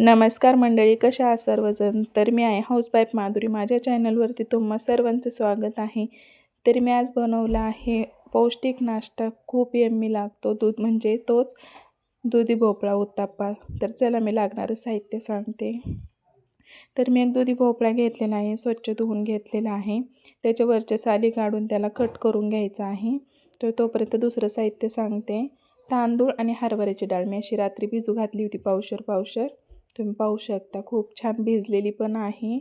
नमस्कार मंडळी कशा आहात सर्वजण? तर मी आहे हाऊसवाईफ माधुरी. माझ्या चॅनलवरती तुम्हा सर्वांचं स्वागत आहे. तर मी आज बनवला आहे पौष्टिक नाश्ता. खूप यम्मी लागतो दूध म्हणजे तोच दुधी भोपळा उत्ताप्पा. तर चला मी लागणारं साहित्य सांगते. तर मी एक दुधी भोपळा घेतलेला आहे स्वच्छ धुवून घेतलेला आहे. त्याच्यावरच्या साली काढून त्याला कट करून घ्यायचा आहे. तर तोपर्यंत दुसरं साहित्य सांगते. तांदूळ आणि हरभऱ्याची डाळ. मी अशी रात्री भिजू घातली होती पावशर पावशर. तुम्ही पाहू शकता खूप छान भिजलेली पण आहे.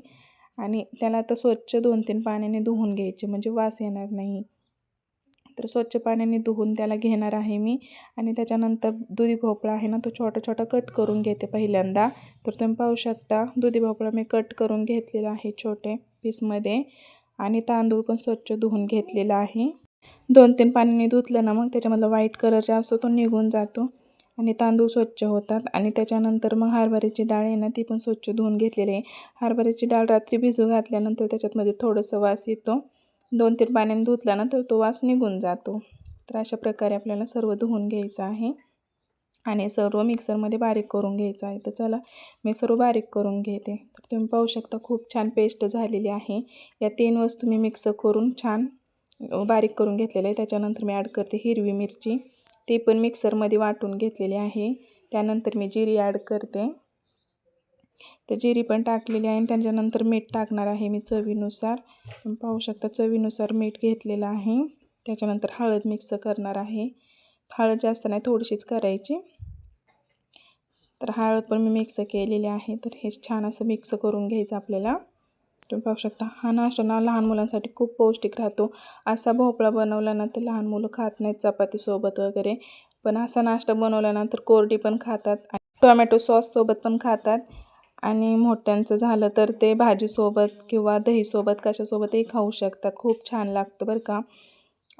आणि त्याला आता स्वच्छ दोन तीन पाण्याने धुवून घ्यायचे म्हणजे वास येणार नाही. तर स्वच्छ पाण्याने धुवून त्याला घेणार आहे मी. आणि त्याच्यानंतर दुधी भोपळा आहे ना तो छोटा छोटा कट करून घेते पहिल्यांदा. तर तुम्ही पाहू शकता दुधी भोपळा मी कट करून घेतलेला आहे छोटे पीसमध्ये. आणि तांदूळ पण स्वच्छ धुवून घेतलेला आहे. दोन तीन पाण्याने धुतलं ना मग त्याच्यामधला व्हाईट कलर जे असतो तो निघून जातो. आणि तांदूळ स्वच्छ होतात. आणि त्याच्यानंतर मग हरभऱ्याची डाळ आहे ना ती पण स्वच्छ धुवून घेतलेली आहे. हरभऱ्याची डाळ रात्री भिजू घातल्यानंतर त्याच्यातमध्ये थोडंसं वास येतो. दोन तीन पाण्याने धुतला ना तर तो वास निघून जातो. तर अशा प्रकारे आपल्याला सर्व धुवून घ्यायचं आहे. आणि सर्व मिक्सरमध्ये बारीक करून घ्यायचं आहे. तर चला मी सर्व बारीक करून घेते. तर तुम्ही पाहू शकता खूप छान पेस्ट झालेली आहे. या तीन वस्तू मी मिक्स करून छान बारीक करून घेतलेलं आहे त्याच्यानंतर मी ॲड करते हिरवी मिरची. ते पण मिक्सरमध्ये वाटून घेतलेली आहे. त्यानंतर मी जिरी ॲड करते. तर जिरी पण टाकलेली आहे आणि त्याच्यानंतर मीठ टाकणार आहे मी चवीनुसार. पाहू शकता चवीनुसार मीठ घेतलेलं आहे. त्याच्यानंतर हळद मिक्स करणार आहे. हळद जास्त नाही थोडीशीच करायची. तर हळद पण मी मिक्स केलेली आहे. तर हे छान असं मिक्स करून घ्यायचं आपल्याला. तुम्ही पाहू शकता. हा नाश्ता ना लहान मुलांसाठी खूप पौष्टिक राहतो. असा भोपळा बनवला ना तर लहान मुलं खात नाहीत चपातीसोबत वगैरे. पण असा नाश्ता बनवल्यानंतर कोरडी पण खातात टोमॅटो सॉससोबत पण खातात. आणि मोठ्यांचं झालं तर ते भाजीसोबत किंवा दहीसोबत कशासोबतही खाऊ शकतात. खूप छान लागतं बरं का.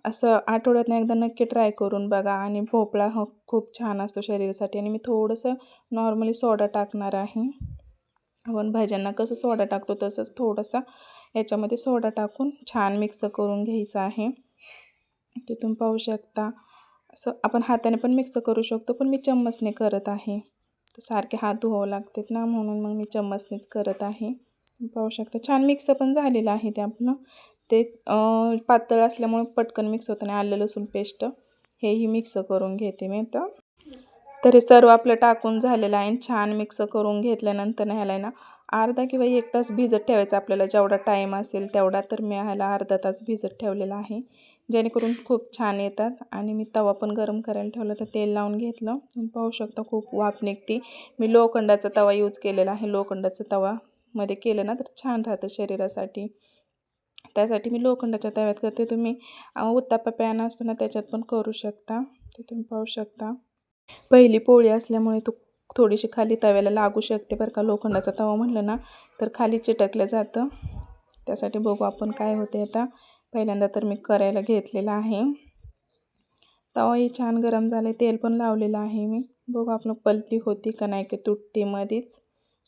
असं आठवड्यातनं एकदा नक्की ट्राय करून बघा आणि भोपळा हा खूप छान असतो शरीरासाठी. आणि मी थोडंसं नॉर्मली सोडा टाकणार आहे. आपण भाज्यांना कसं सोडा टाकतो तसंच थोडासा याच्यामध्ये सोडा टाकून छान मिक्स करून घ्यायचा आहे. तिथून पाहू शकता. असं आपण हाताने पण मिक्स करू शकतो पण मी चम्मचने करत आहे. तर सारखे हात धुवावं लागतात ना म्हणून मग मी चम्मचनेच करत आहे. पाहू शकता. छान मिक्स पण झालेलं आहे ते आपलं. ते पातळ असल्यामुळे पटकन मिक्स होतं नाही आलं लसूण पेस्ट. हेही मिक्स करून घेते मी तर तर हे सर्व आपलं टाकून झालेलं आहे छान मिक्स करून घेतल्यानंतर ह्याला ना अर्धा किंवा एक तास भिजत ठेवायचं आपल्याला. जेवढा टाईम असेल तेवढा तर मी ह्याला अर्धा तास भिजत ठेवलेला आहे. जेणेकरून खूप छान येतात. आणि मी तवा पण गरम करायला ठेवलं तर तेल लावून घेतलं. पाहू शकता खूप वाफ निघते. मी लोखंडाचा तवा यूज केलेला आहे. लोखंडाचा तवामध्ये केलं ना तर छान राहतं शरीरासाठी. त्यासाठी मी लोखंडाच्या तव्यात करते. तुम्ही उत्तापा पॅन असतो ना त्याच्यात पण करू शकता. ते तुम्ही पाहू शकता. पहिली पोळी असल्यामुळे तो थोडीशी खाली तव्याला लागू शकते बरं का. लोखंडाचा तवा म्हणलं ना तर खाली चिटकलं जातं. त्यासाठी बघू आपण काय होते आता. पहिल्यांदा तर मी करायला घेतलेला आहे. तवाही छान गरम झाले तेल पण लावलेलं आहे मी. बघू आपलं पलटी होती का नाही की तुटते मध्येच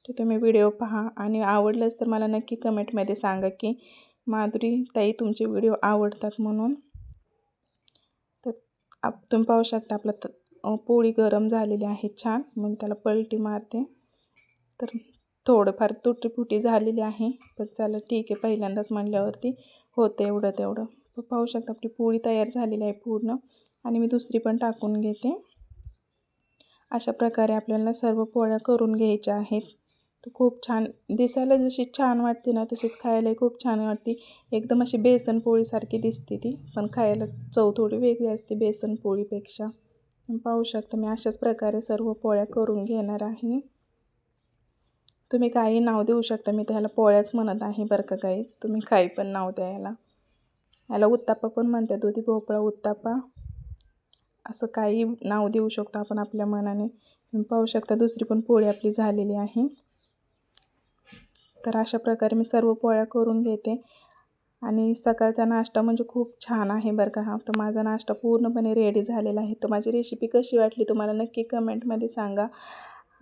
तर तुम्ही व्हिडिओ पहा आणि आवडलंच तर मला नक्की कमेंटमध्ये सांगा की माधुरी ताई तुमचे व्हिडिओ आवडतात म्हणून. तर आप तुम्ही पाहू शकता आपलं पोळी गरम झालेली आहे छान. मग त्याला पलटी मारते. तर थोडंफार तुटीफुटी झालेली आहे. पण चला ठीक आहे पहिल्यांदाच म्हणल्यावरती होतं एवढं तेवढं. पाहू शकता आपली पोळी तयार झालेली आहे पूर्ण. आणि मी दुसरी पण टाकून घेते. अशा प्रकारे आपल्याला सर्व पोळ्या करून घ्यायच्या आहेत. तर खूप छान दिसायला जशी छान वाटते ना तशीच खायलाही खूप छान वाटते. एकदम अशी बेसन पोळीसारखी दिसते ती पण खायला चव थोडी वेगळी असते बेसन पोळीपेक्षा. पाहू शकता मी अशाच प्रकारे सर्व पोळ्या करून घेणार आहे. तुम्ही काही नाव देऊ शकता मी त्याला पोळ्याच म्हणत आहे बरं का काहीच तुम्ही काही पण नाव द्या याला. याला उत्तापा पण म्हणतात दुधी भोपळा उत्तापा. असं काही नाव देऊ शकतो आपण आपल्या मनाने. तुम्ही पाहू शकता दुसरी पण पोळी आपली झालेली आहे. तर अशा प्रकारे मी सर्व पोळ्या करून घेते. आणि सकाळचा नाश्ता म्हणजे खूप छान आहे बरं का. हा तर माझा नाश्ता पूर्णपणे रेडी झालेला आहे. तर माझी रेसिपी कशी वाटली तुम्हाला नक्की कमेंटमध्ये सांगा.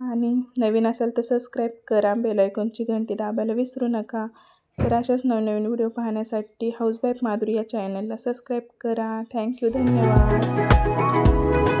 आणि नवीन असेल तर सबस्क्राईब करा. बेलायकॉनची घंटी दाबायला विसरू नका. तर अशाच नवनवीन व्हिडिओ पाहण्यासाठी हाऊसवाईफ माधुरी या चॅनलला सबस्क्राईब करा. थँक्यू धन्यवाद.